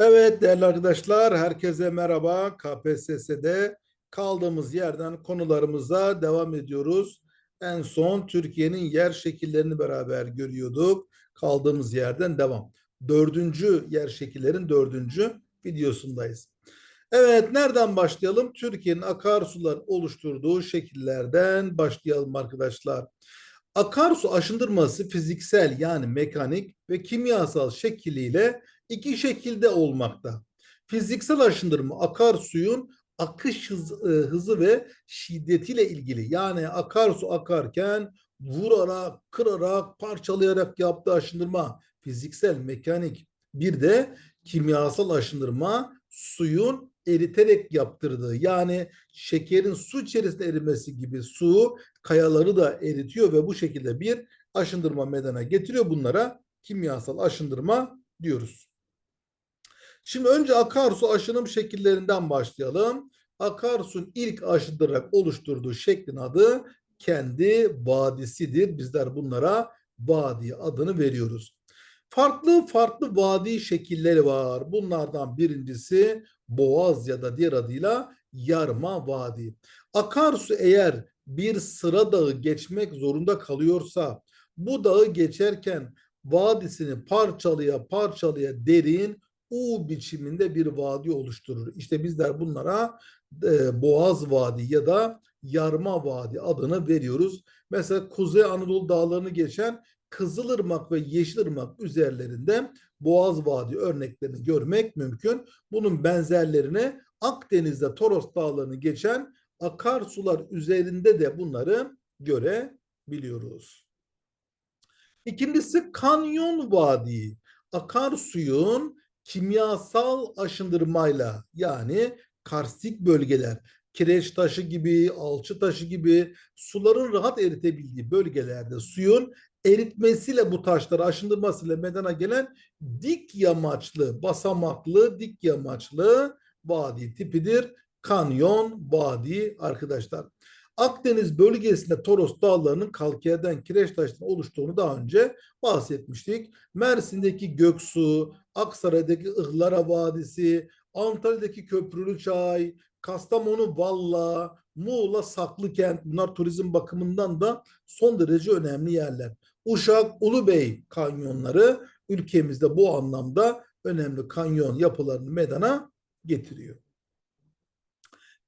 Evet değerli arkadaşlar, herkese merhaba. KPSS'de kaldığımız yerden konularımıza devam ediyoruz. En son Türkiye'nin yer şekillerini beraber görüyorduk. Kaldığımız yerden devam. Dördüncü yer şekillerin dördüncü videosundayız. Evet, nereden başlayalım? Türkiye'nin akarsular oluşturduğu şekillerden başlayalım arkadaşlar. Akarsu aşındırması fiziksel yani mekanik ve kimyasal şekliyle iki şekilde olmakta. Fiziksel aşındırma akarsuyun akış hız, e, hızı ve şiddetiyle ilgili. Yani akarsu akarken vurarak, kırarak, parçalayarak yaptığı aşındırma fiziksel, mekanik. Bir de kimyasal aşındırma suyun eriterek yaptırdığı yani şekerin su içerisinde erimesi gibi su kayaları da eritiyor ve bu şekilde bir aşındırma meydana getiriyor. Bunlara kimyasal aşındırma diyoruz. Şimdi önce akarsu aşınım şekillerinden başlayalım. Akarsu'nun ilk aşındırarak oluşturduğu şeklin adı kendi vadisidir. Bizler bunlara vadi adını veriyoruz. Farklı farklı vadi şekilleri var. Bunlardan birincisi Boğaz ya da diğer adıyla Yarma Vadi. Akarsu eğer bir sıra dağı geçmek zorunda kalıyorsa bu dağı geçerken vadisini parçalıya parçalıya derin U biçiminde bir vadi oluşturur. İşte bizler bunlara e, Boğaz Vadi ya da Yarma Vadi adını veriyoruz. Mesela Kuzey Anadolu dağlarını geçen Kızılırmak ve Yeşilırmak üzerlerinde Boğaz Vadi örneklerini görmek mümkün. Bunun benzerlerini Akdeniz'de Toros Dağları'nı geçen akarsular üzerinde de bunları görebiliyoruz. İkincisi kanyon vadi. Akarsuyun kimyasal aşındırmayla yani karstik bölgeler, kireç taşı gibi, alçı taşı gibi suların rahat eritebildiği bölgelerde suyun eritmesiyle bu taşları aşındırmasıyla meydana gelen dik yamaçlı, basamaklı, dik yamaçlı vadi tipidir. Kanyon vadi arkadaşlar. Akdeniz bölgesinde Toros dağlarının kalkiyeden kireç taşlarının oluştuğunu daha önce bahsetmiştik. Mersin'deki Göksu, Aksaray'daki Ihlara Vadisi, Antalya'daki Köprülü Çay, Kastamonu Valla, Muğla Saklıkent bunlar turizm bakımından da son derece önemli yerler. Uşak Ulubey kanyonları ülkemizde bu anlamda önemli kanyon yapılarını meydana getiriyor.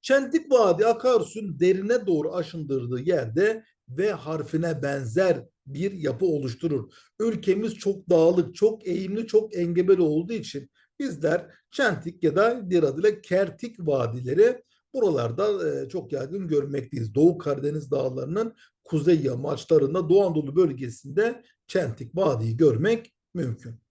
Çentik Vadi akarsun derine doğru aşındırdığı yerde V harfine benzer bir yapı oluşturur. Ülkemiz çok dağlık, çok eğimli, çok engebeli olduğu için bizler Çentik ya da diğer adıyla Kertik vadileri buralarda e, çok yaygın görmekteyiz. Doğu Karadeniz dağlarının kuzey yamaçlarında Doğu Anadolu bölgesinde Çentik Vadi'yi görmek mümkün.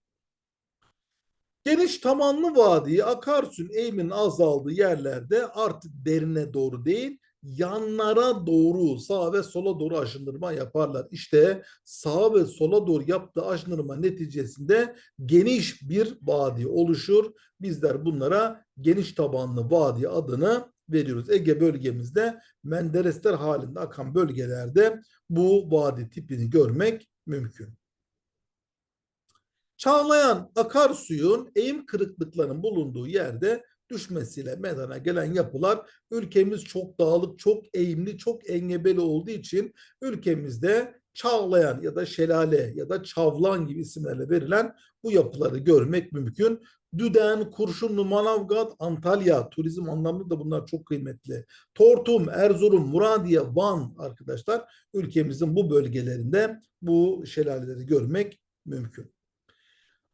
Geniş tamanlı vadiyi akarsuyun eğiminin azaldığı yerlerde artık derine doğru değil yanlara doğru sağa ve sola doğru aşındırma yaparlar. İşte sağa ve sola doğru yaptığı aşındırma neticesinde geniş bir vadi oluşur. Bizler bunlara geniş tabanlı vadi adını veriyoruz. Ege bölgemizde Menderesler halinde akan bölgelerde bu vadi tipini görmek mümkün. Çağlayan akarsuyun eğim kırıklıklarının bulunduğu yerde düşmesiyle meydana gelen yapılar ülkemiz çok dağlık, çok eğimli, çok engebeli olduğu için ülkemizde çağlayan ya da şelale ya da çavlan gibi isimlerle verilen bu yapıları görmek mümkün. Düden, Kurşunlu, Manavgat, Antalya turizm anlamında da bunlar çok kıymetli. Tortum, Erzurum, Muradiye, Van arkadaşlar ülkemizin bu bölgelerinde bu şelaleleri görmek mümkün.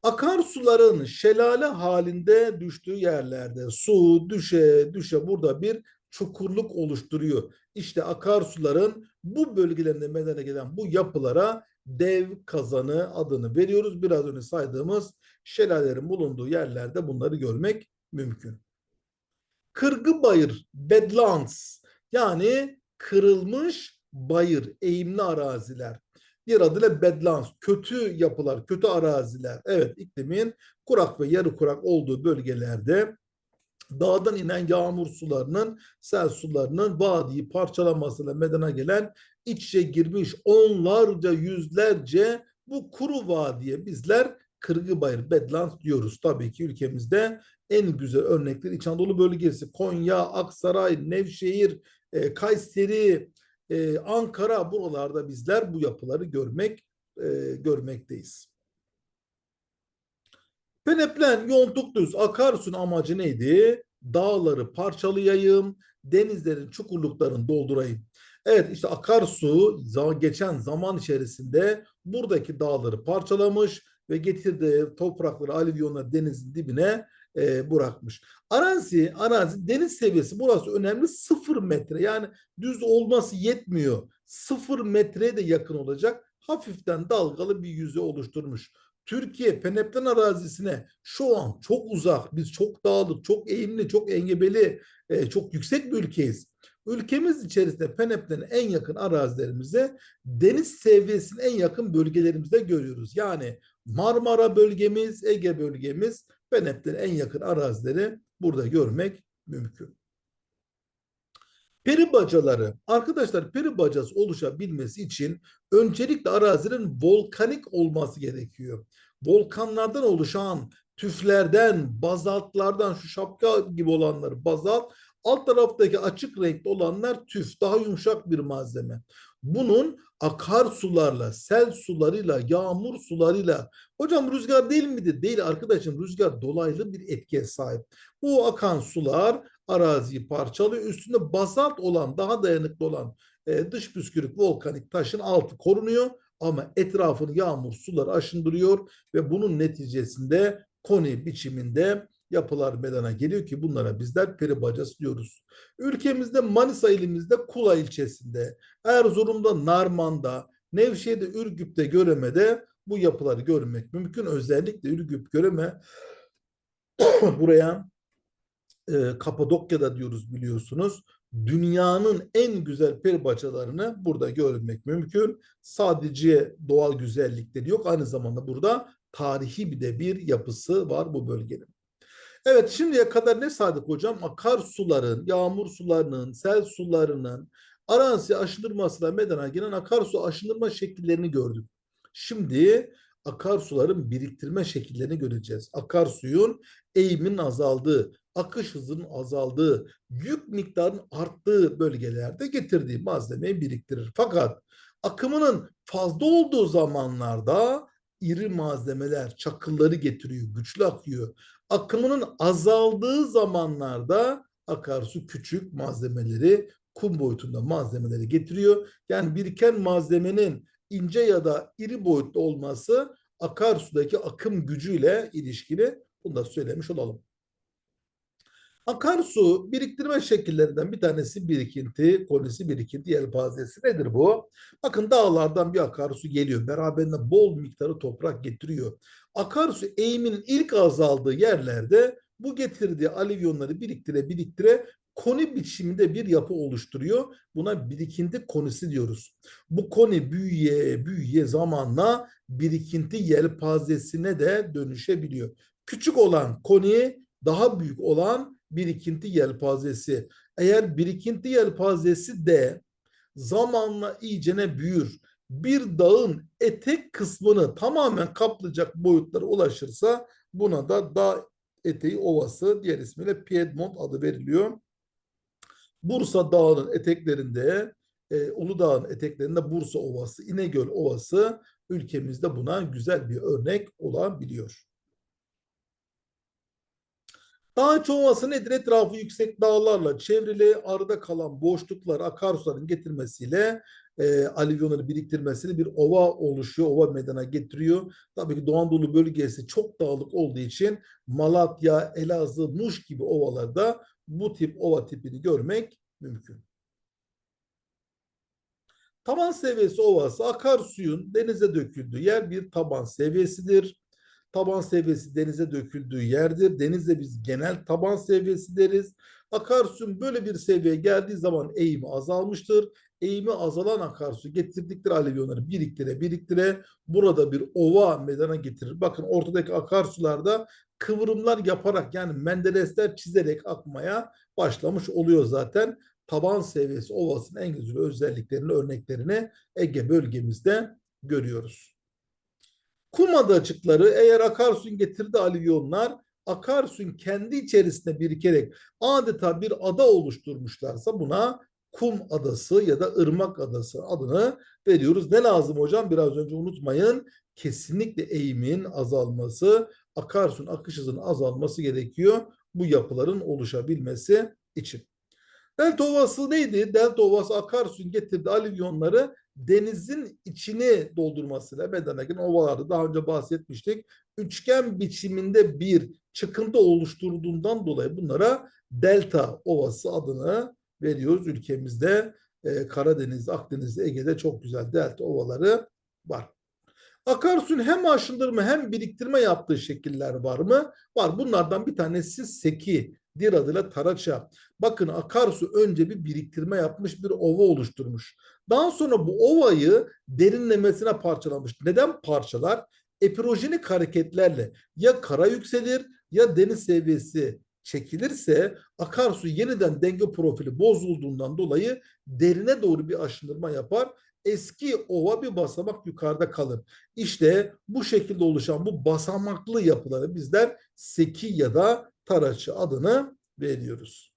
Akarsuların şelale halinde düştüğü yerlerde su düşe düşe burada bir çukurluk oluşturuyor. İşte akarsuların bu bölgelerinde meydana gelen bu yapılara dev kazanı adını veriyoruz. Biraz önce saydığımız şelalelerin bulunduğu yerlerde bunları görmek mümkün. Kırgı bayır, bedlands yani kırılmış bayır, eğimli araziler. Diğer adıyla bedlands, kötü yapılar, kötü araziler. Evet iklimin kurak ve yarı kurak olduğu bölgelerde dağdan inen yağmur sularının, sel sularının vadiyi parçalamasıyla meydana gelen iç içe girmiş onlarca, yüzlerce bu kuru vadiye bizler Kırgıbayır, Bedland diyoruz. Tabii ki ülkemizde en güzel örnekler İç Anadolu bölgesi, Konya, Aksaray, Nevşehir, e, Kayseri, e, Ankara buralarda bizler bu yapıları görmek e, görmekteyiz. Peneplen, Yontuk Düz, Akarsu'nun amacı neydi? Dağları parçalayayım, denizlerin çukurluklarını doldurayım. Evet işte akarsu geçen zaman içerisinde buradaki dağları parçalamış ve getirdiği toprakları alüvyonları denizin dibine e, bırakmış. Arazi, arazi deniz seviyesi burası önemli sıfır metre yani düz olması yetmiyor. Sıfır metreye de yakın olacak hafiften dalgalı bir yüzey oluşturmuş. Türkiye Peneplen arazisine şu an çok uzak, biz çok dağlık, çok eğimli, çok engebeli, e, çok yüksek bir ülkeyiz. Ülkemiz içerisinde Peneplen'in en yakın arazilerimize deniz seviyesinin en yakın bölgelerimizde görüyoruz. Yani Marmara bölgemiz, Ege bölgemiz, Peneplen'in en yakın arazileri burada görmek mümkün. Peri bacaları. Arkadaşlar peri bacası oluşabilmesi için öncelikle arazinin volkanik olması gerekiyor. Volkanlardan oluşan tüflerden, bazaltlardan şu şapka gibi olanları bazalt, alt taraftaki açık renkli olanlar tüf, daha yumuşak bir malzeme. Bunun akarsularla, sel sularıyla, yağmur sularıyla, hocam rüzgar değil midir? Değil arkadaşım, rüzgar dolaylı bir etkiye sahip. Bu akan sular araziyi parçalıyor. Üstünde bazalt olan, daha dayanıklı olan e, dış püskürük volkanik taşın altı korunuyor ama etrafını yağmur suları aşındırıyor ve bunun neticesinde koni biçiminde yapılar meydana geliyor ki bunlara bizler peri bacası diyoruz. Ülkemizde Manisa ilimizde Kula ilçesinde, Erzurum'da Narman'da, Nevşehir'de Ürgüp'te Göreme'de bu yapıları görmek mümkün. Özellikle Ürgüp Göreme buraya e, Kapadokya'da diyoruz biliyorsunuz. Dünyanın en güzel peri bacalarını burada görmek mümkün. Sadece doğal güzellikleri yok. Aynı zamanda burada tarihi bir de bir yapısı var bu bölgenin. Evet şimdiye kadar ne saydık hocam? Akarsuların, yağmur sularının, sel sularının arazi aşındırmasıyla meydana gelen akarsu aşındırma şekillerini gördük. Şimdi akarsuların biriktirme şekillerini göreceğiz. Akarsuyun eğimin azaldığı, akış hızının azaldığı, yük miktarının arttığı bölgelerde getirdiği malzemeyi biriktirir. Fakat akımının fazla olduğu zamanlarda iri malzemeler, çakılları getiriyor, güçlü akıyor. Akımının azaldığı zamanlarda akarsu küçük malzemeleri, kum boyutunda malzemeleri getiriyor. Yani biriken malzemenin ince ya da iri boyutlu olması akarsudaki akım gücüyle ilişkili. Bunu da söylemiş olalım. Akarsu biriktirme şekillerinden bir tanesi birikinti, konisi birikinti yelpazesi. Nedir bu? Bakın dağlardan bir akarsu geliyor. Beraberinde bol miktarı toprak getiriyor. Akarsu eğiminin ilk azaldığı yerlerde bu getirdiği alüvyonları biriktire biriktire koni biçiminde bir yapı oluşturuyor. Buna birikinti konisi diyoruz. Bu koni büyüye büyüye zamanla birikinti yelpazesine de dönüşebiliyor. Küçük olan koni daha büyük olan birikinti yelpazesi. Eğer birikinti yelpazesi de zamanla iyicene büyür. Bir dağın etek kısmını tamamen kaplayacak boyutlara ulaşırsa buna da dağ eteği ovası diğer ismiyle Piedmont adı veriliyor. Bursa Dağı'nın eteklerinde, e, Uludağ'ın eteklerinde Bursa Ovası, İnegöl Ovası ülkemizde buna güzel bir örnek olabiliyor. Dağ çoğması nedir? Etrafı yüksek dağlarla çevrili arada kalan boşluklar akarsuların getirmesiyle e, alüvyonları biriktirmesiyle bir ova oluşuyor. Ova meydana getiriyor. Tabii ki Doğu Anadolu bölgesi çok dağlık olduğu için Malatya, Elazığ, Muş gibi ovalarda bu tip ova tipini görmek mümkün. Taban seviyesi ovası akarsuyun denize döküldüğü yer bir taban seviyesidir taban seviyesi denize döküldüğü yerdir. Denizde biz genel taban seviyesi deriz. Akarsuyun böyle bir seviyeye geldiği zaman eğimi azalmıştır. Eğimi azalan akarsu getirdikleri alüvyonları biriktire biriktire burada bir ova meydana getirir. Bakın ortadaki akarsularda kıvrımlar yaparak yani menderesler çizerek akmaya başlamış oluyor zaten. Taban seviyesi ovasının en güzel özelliklerini, örneklerini Ege bölgemizde görüyoruz. Kum adacıkları eğer akarsuyun getirdiği alüvyonlar akarsuyun kendi içerisinde birikerek adeta bir ada oluşturmuşlarsa buna kum adası ya da ırmak adası adını veriyoruz. Ne lazım hocam? Biraz önce unutmayın. Kesinlikle eğimin azalması, akarsuyun akış hızının azalması gerekiyor bu yapıların oluşabilmesi için. Delta Ovası neydi? Delta Ovası akarsuyun getirdiği alüvyonları denizin içini doldurmasıyla gelen ovalarda daha önce bahsetmiştik. Üçgen biçiminde bir çıkıntı oluşturduğundan dolayı bunlara Delta Ovası adını veriyoruz ülkemizde. Ee, Karadeniz, Akdeniz, Ege'de çok güzel delta ovaları var. Akarsuyun hem aşındırma hem biriktirme yaptığı şekiller var mı? Var. Bunlardan bir tanesi seki, diğer adıyla taraça. Bakın akarsu önce bir biriktirme yapmış, bir ova oluşturmuş. Daha sonra bu ovayı derinlemesine parçalamış. Neden parçalar? Epirojenik hareketlerle ya kara yükselir ya deniz seviyesi çekilirse akarsu yeniden denge profili bozulduğundan dolayı derine doğru bir aşındırma yapar. Eski ova bir basamak yukarıda kalır. İşte bu şekilde oluşan bu basamaklı yapıları bizler seki ya da taraçı adını veriyoruz.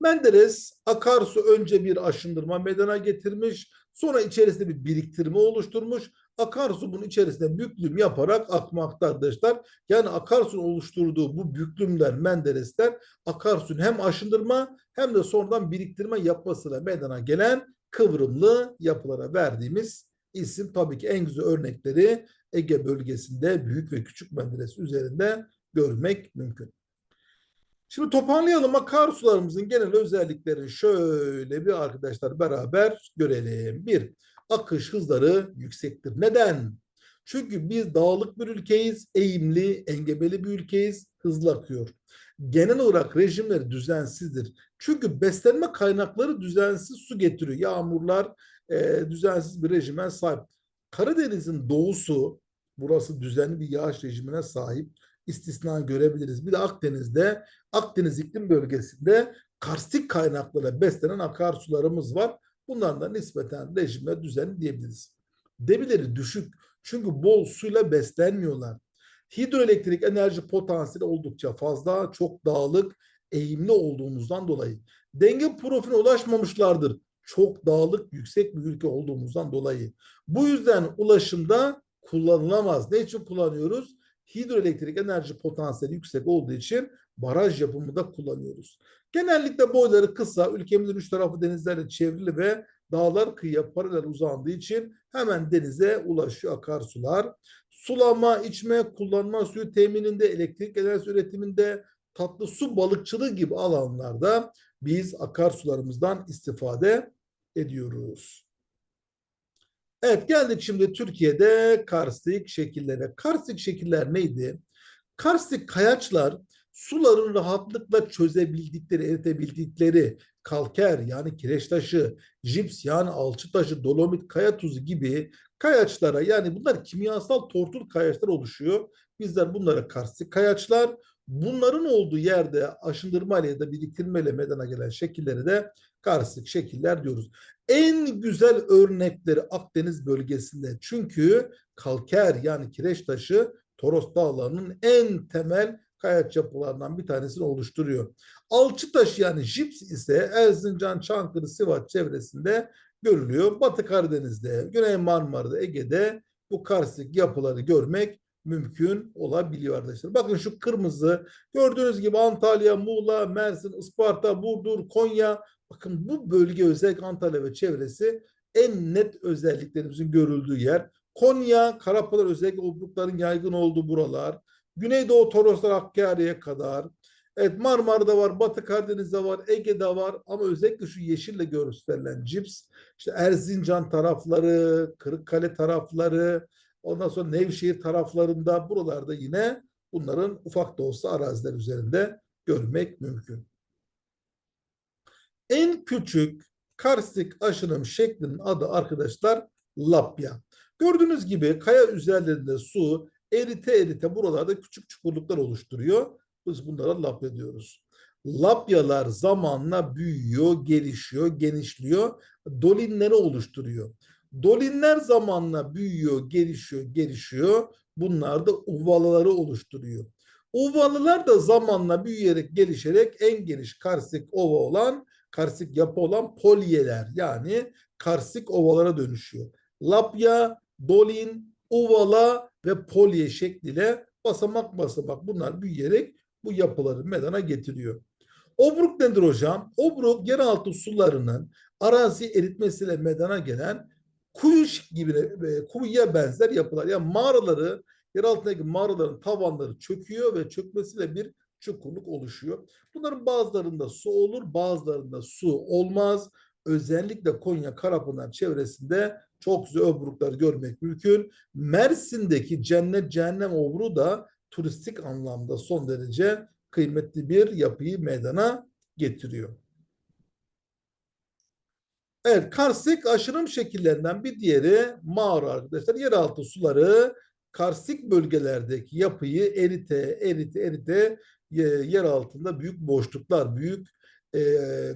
Menderes akarsu önce bir aşındırma meydana getirmiş, sonra içerisinde bir biriktirme oluşturmuş. Akarsu bunun içerisinde büklüm yaparak akmakta arkadaşlar. Yani akarsun oluşturduğu bu büklümler, menderesler akarsun hem aşındırma hem de sonradan biriktirme yapmasıyla meydana gelen kıvrımlı yapılara verdiğimiz isim. Tabii ki en güzel örnekleri Ege bölgesinde büyük ve küçük menderes üzerinde görmek mümkün. Şimdi toparlayalım akarsularımızın genel özelliklerini şöyle bir arkadaşlar beraber görelim. Bir, akış hızları yüksektir. Neden? Çünkü biz dağlık bir ülkeyiz, eğimli, engebeli bir ülkeyiz, hızlı akıyor. Genel olarak rejimleri düzensizdir. Çünkü beslenme kaynakları düzensiz su getiriyor. Yağmurlar e, düzensiz bir rejime sahip. Karadeniz'in doğusu, burası düzenli bir yağış rejimine sahip istisna görebiliriz. Bir de Akdeniz'de, Akdeniz iklim bölgesinde karstik kaynaklara beslenen akarsularımız var. Bunların da nispeten rejime düzenli diyebiliriz. Debileri düşük çünkü bol suyla beslenmiyorlar. Hidroelektrik enerji potansiyeli oldukça fazla, çok dağlık, eğimli olduğumuzdan dolayı. Denge profiline ulaşmamışlardır. Çok dağlık, yüksek bir ülke olduğumuzdan dolayı. Bu yüzden ulaşımda kullanılamaz. Ne için kullanıyoruz? Hidroelektrik enerji potansiyeli yüksek olduğu için baraj yapımında kullanıyoruz. Genellikle boyları kısa, ülkemizin üç tarafı denizlerle çevrili ve dağlar kıyıya paralel uzandığı için hemen denize ulaşıyor akarsular. Sulama, içme, kullanma suyu temininde, elektrik enerjisi üretiminde, tatlı su balıkçılığı gibi alanlarda biz akarsularımızdan istifade ediyoruz. Evet geldik şimdi Türkiye'de karstik şekillere. Karstik şekiller neydi? Karstik kayaçlar suların rahatlıkla çözebildikleri, eritebildikleri kalker yani kireç taşı, jips yani alçı taşı, dolomit, kaya tuzu gibi kayaçlara yani bunlar kimyasal tortul kayaçlar oluşuyor. Bizler bunlara karstik kayaçlar, bunların olduğu yerde aşındırma ya da biriktirmeyle meydana gelen şekilleri de karstik şekiller diyoruz. En güzel örnekleri Akdeniz bölgesinde. Çünkü kalker yani kireç taşı Toros Dağları'nın en temel kayaç yapılarından bir tanesini oluşturuyor. Alçı taşı yani jips ise Erzincan, Çankırı, Sivas çevresinde görülüyor. Batı Karadeniz'de, Güney Marmara'da, Ege'de bu karstik yapıları görmek mümkün olabiliyor arkadaşlar. Bakın şu kırmızı gördüğünüz gibi Antalya, Muğla, Mersin, Isparta, Burdur, Konya Bakın bu bölge özellikle Antalya ve çevresi en net özelliklerimizin görüldüğü yer. Konya, Karapınar özellikle obrukların yaygın olduğu buralar. Güneydoğu Toroslar Hakkari'ye kadar. Evet Marmara'da var, Batı Karadeniz'de var, Ege'de var ama özellikle şu yeşille gösterilen cips, işte Erzincan tarafları, Kırıkkale tarafları, ondan sonra Nevşehir taraflarında buralarda yine bunların ufak da olsa araziler üzerinde görmek mümkün. En küçük karstik aşınım şeklinin adı arkadaşlar lapya. Gördüğünüz gibi kaya üzerlerinde su erite erite buralarda küçük çukurluklar oluşturuyor. Biz bunlara lapya diyoruz. Lapyalar zamanla büyüyor, gelişiyor, genişliyor, dolinleri oluşturuyor. Dolinler zamanla büyüyor, gelişiyor, gelişiyor. Bunlar da uvalıları oluşturuyor. Uvalılar da zamanla büyüyerek, gelişerek en geniş karstik ova olan, karstik yapı olan polyeler yani karstik ovalara dönüşüyor. Lapya, dolin, uvala ve polye şekliyle basamak basamak bunlar büyüyerek bu yapıları medana getiriyor. Obruk nedir hocam? Obruk yeraltı sularının arazi eritmesiyle medana gelen kuyu gibi e, kuyuya benzer yapılar. Yani mağaraları yer altındaki mağaraların tavanları çöküyor ve çökmesiyle bir çukurluk oluşuyor. Bunların bazılarında su olur, bazılarında su olmaz. Özellikle Konya Karapınar çevresinde çok güzel obruklar görmek mümkün. Mersin'deki cennet cehennem obru da turistik anlamda son derece kıymetli bir yapıyı meydana getiriyor. Evet, karstik aşırım şekillerinden bir diğeri mağara arkadaşlar. Yeraltı suları karstik bölgelerdeki yapıyı erite, erite, erite yer altında büyük boşluklar, büyük e,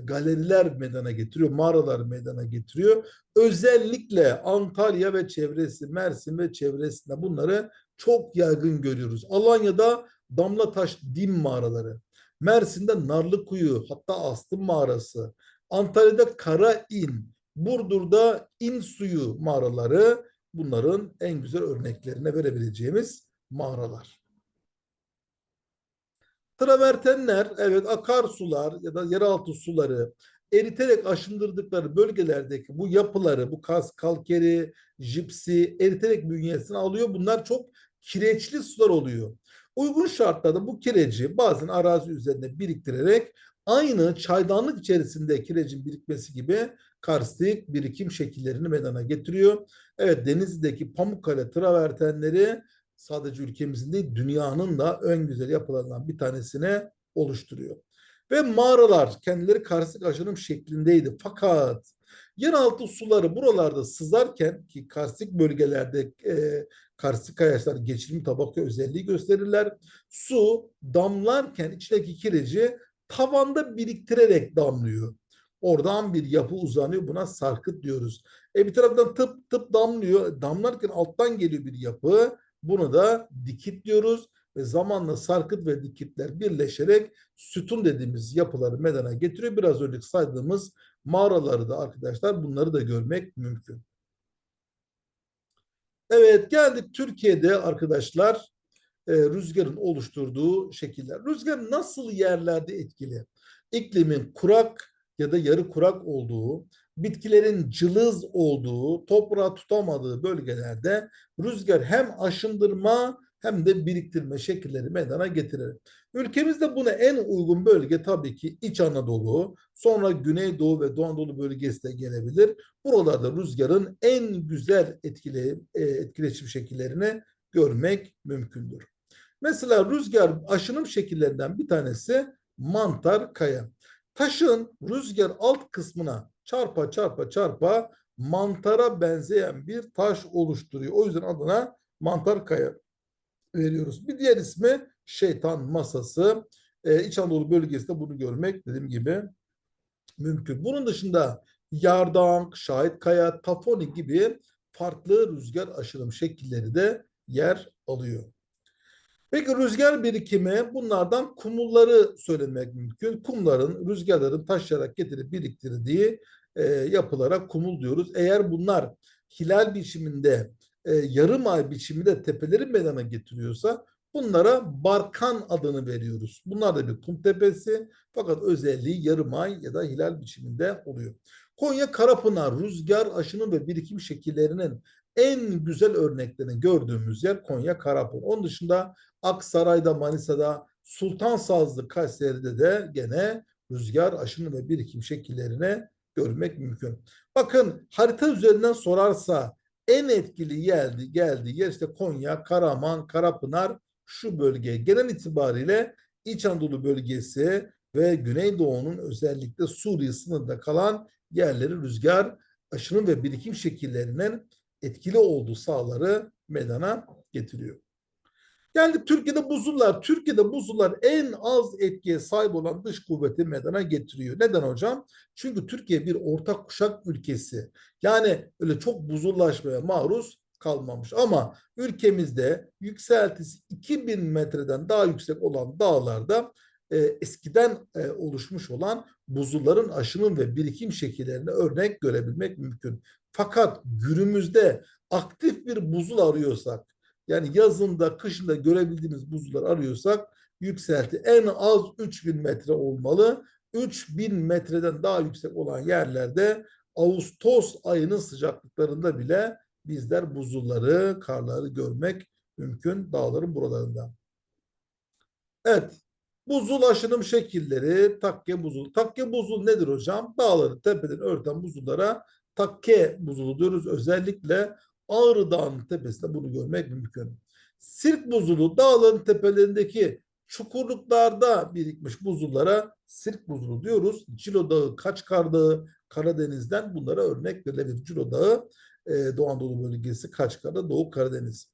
galeriler meydana getiriyor, mağaralar meydana getiriyor. Özellikle Antalya ve çevresi, Mersin ve çevresinde bunları çok yaygın görüyoruz. Alanya'da Damlataş Dim mağaraları, Mersin'de Narlıkuyu, hatta Astım mağarası, Antalya'da Kara İn, Burdur'da İn Suyu mağaraları bunların en güzel örneklerine verebileceğimiz mağaralar. Travertenler, evet akarsular ya da yeraltı suları eriterek aşındırdıkları bölgelerdeki bu yapıları, bu kas, kalkeri, jipsi eriterek bünyesine alıyor. Bunlar çok kireçli sular oluyor. Uygun şartlarda bu kireci bazen arazi üzerinde biriktirerek aynı çaydanlık içerisinde kirecin birikmesi gibi karstik birikim şekillerini meydana getiriyor. Evet Denizli'deki Pamukkale travertenleri sadece ülkemizin değil dünyanın da en güzel yapılarından bir tanesini oluşturuyor. Ve mağaralar kendileri karstik aşınım şeklindeydi. Fakat yeraltı suları buralarda sızarken ki karstik bölgelerde e, karstik kayaçlar geçirim tabaka özelliği gösterirler. Su damlarken içindeki kireci tavanda biriktirerek damlıyor. Oradan bir yapı uzanıyor. Buna sarkıt diyoruz. E bir taraftan tıp tıp damlıyor. Damlarken alttan geliyor bir yapı. Bunu da dikit diyoruz. Ve zamanla sarkıt ve dikitler birleşerek sütun dediğimiz yapıları medena getiriyor. Biraz önce saydığımız mağaraları da arkadaşlar bunları da görmek mümkün. Evet geldik Türkiye'de arkadaşlar e, rüzgarın oluşturduğu şekiller. Rüzgar nasıl yerlerde etkili? İklimin kurak ya da yarı kurak olduğu, bitkilerin cılız olduğu, toprağı tutamadığı bölgelerde rüzgar hem aşındırma hem de biriktirme şekilleri meydana getirir. Ülkemizde buna en uygun bölge tabii ki İç Anadolu, sonra Güneydoğu ve Doğu Anadolu bölgesi de gelebilir. Buralarda rüzgarın en güzel etkili, e, etkileşim şekillerini görmek mümkündür. Mesela rüzgar aşınım şekillerinden bir tanesi mantar kaya. Taşın rüzgar alt kısmına çarpa çarpa çarpa mantara benzeyen bir taş oluşturuyor. O yüzden adına mantar kaya veriyoruz. Bir diğer ismi şeytan masası. Ee, İç Anadolu bölgesinde bunu görmek dediğim gibi mümkün. Bunun dışında yardank, şahit kaya, tafoni gibi farklı rüzgar aşırım şekilleri de yer alıyor. Peki rüzgar birikimi bunlardan kumulları söylemek mümkün. Kumların, rüzgarların taşlayarak getirip biriktirdiği e, yapılara kumul diyoruz. Eğer bunlar hilal biçiminde, e, yarım ay biçiminde tepeleri meydana getiriyorsa bunlara barkan adını veriyoruz. Bunlar da bir kum tepesi fakat özelliği yarım ay ya da hilal biçiminde oluyor. Konya Karapınar rüzgar aşının ve birikim şekillerinin en güzel örneklerini gördüğümüz yer Konya Karapınar. Onun dışında Aksaray'da, Manisa'da, Sultan Sazlı, Kayseri'de de gene rüzgar aşını ve birikim şekillerini görmek mümkün. Bakın harita üzerinden sorarsa en etkili geldi geldi yer işte Konya, Karaman, Karapınar şu bölge. Genel itibariyle İç Anadolu bölgesi ve Güneydoğu'nun özellikle Suriye sınırında kalan yerleri rüzgar aşının ve birikim şekillerinin etkili olduğu sahaları meydana getiriyor. Geldik Türkiye'de buzullar. Türkiye'de buzullar en az etkiye sahip olan dış kuvveti meydana getiriyor. Neden hocam? Çünkü Türkiye bir ortak kuşak ülkesi. Yani öyle çok buzullaşmaya maruz kalmamış. Ama ülkemizde yükseltisi 2000 metreden daha yüksek olan dağlarda e, eskiden e, oluşmuş olan buzulların aşının ve birikim şekillerini örnek görebilmek mümkün. Fakat günümüzde aktif bir buzul arıyorsak, yani yazında, kışında görebildiğimiz buzullar arıyorsak yükselti en az 3000 metre olmalı. 3000 metreden daha yüksek olan yerlerde Ağustos ayının sıcaklıklarında bile bizler buzulları, karları görmek mümkün dağların buralarında. Evet, buzul aşınım şekilleri, takke buzul. Takke buzul nedir hocam? Dağları tepeden örten buzullara takke buzulu diyoruz. Özellikle Ağrı Dağı'nın tepesinde bunu görmek mümkün. Sirk buzulu dağların tepelerindeki çukurluklarda birikmiş buzullara sirk buzulu diyoruz. Cilo Dağı, Kaçkar Dağı, Karadeniz'den bunlara örnek verilebilir. Cilo Dağı, e, Doğu Anadolu bölgesi, Kaçkar'da Doğu Karadeniz.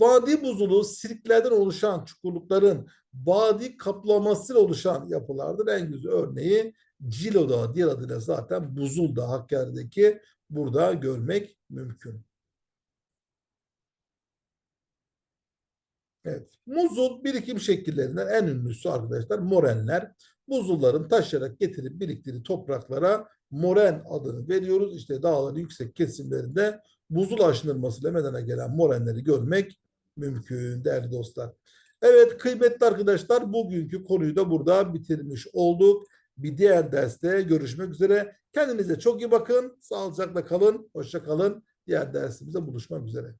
Vadi buzulu sirklerden oluşan çukurlukların vadi kaplamasıyla oluşan yapılardır. En güzel örneği Cilo Dağı diğer adıyla zaten Buzul Dağı Hakkari'deki burada görmek mümkün. Evet. Muzul birikim şekillerinden en ünlüsü arkadaşlar morenler. Buzulların taşarak getirip biriktiği topraklara moren adını veriyoruz. İşte dağların yüksek kesimlerinde buzul aşınırmasıyla meydana gelen morenleri görmek mümkün değerli dostlar. Evet kıymetli arkadaşlar bugünkü konuyu da burada bitirmiş olduk. Bir diğer derste görüşmek üzere. Kendinize çok iyi bakın. Sağlıcakla kalın. Hoşça kalın. Diğer dersimizde buluşmak üzere.